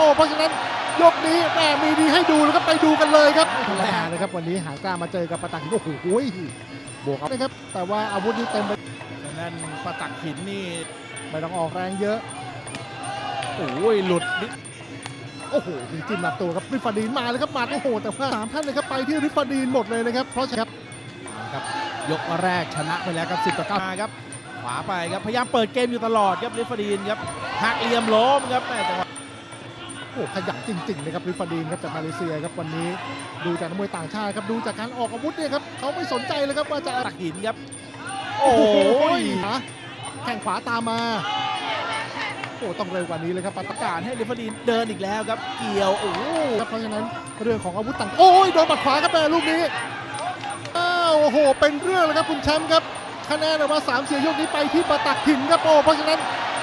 โอ้เพราะฉะนั้นยกนี้แม่มีดีให้ดูแล้วก็ไปดูกันเลยครับไม่ธรรมดานะครับวันนี้หากล้ามาเจอกับปะตักหินโอ้โหบวกเอานะครับ แต่ว่าอาวุธนี่เต็มไปฉะนั้นประตักหินนี่ไม่ต้องออกแรงเยอะโอ้ยหลุดนิดโอ้โหมีจิ้มหลับตัวครับริฟาดีนมาเลยครับหมัดโอ้โห แต่ว่าสามท่านเลยครับไปที่ริฟาดีนหมดเลยนะครับเพราะฉะนั้นครับยกแรกชนะไปแล้วครับ10ต่อ9มาครับขวาไปครับพยายามเปิดเกมอยู่ตลอดครับลิฟาดีนครับหักเหลี่ยมล้มครับแม่จังหวะ โอ้โหขยันจริงๆนะครับริฟาดีนครับจากมาเลเซียครับวันนี้ดูจากนักมวยต่างชาติครับดูจากการออกอาวุธเนี่ยครับเขาไม่สนใจเลยครับว่าจะตักหินครับ โอ้โอ้โหโหแข่งขวาตามมาโอ้ต้องเร็วกว่านี้เลยครับปะปตะระกาศให้ลิฟาดีนเดินอีกแล้วครับ เกี่ยวโอ้โหครับเพราะฉะนั้นเรื่องของอาวุธต่างโอ้ยโดนบัดขวาครับแม่ลูกนี้อ้าวโอ้โห เป็นเรื่องเลยครับคุณแชมป์ครับคะแนนออกมาสามเสียยกนี้ไปที่ปะตักหินครับโอ้เพราะฉะนั้น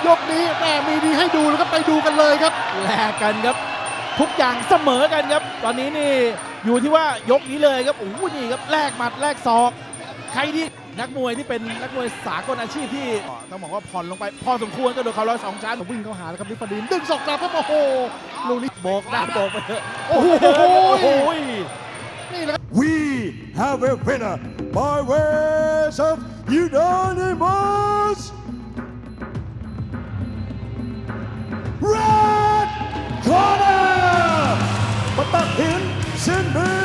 ยกนี้แม่มีดีให้ดูแล้วก็ไปดูกันเลยครับแลกกันครับ ทุกอย่างเสมอกันครับ ตอนนี้นี่อยู่ที่ว่ายกนี้เลยครับโอ้โหนี่ครับแลกหมัดแลกศอก ใครที่นักมวยที่เป็นนักมวยสากลอาชีพที่ต้องบอกว่าผ่อนลงไป พอสมควรก็โดนเขาร้อยสองชั้นวิ่งเข้าหาแล้วครับลิฟาดินดึงศอกกลับครับโอ้โหลูกนี้โบกได้โบกไปเถอะโอ้โหโอ้โหนี่แหละครับ We have a winner by ways of unanimous sen ben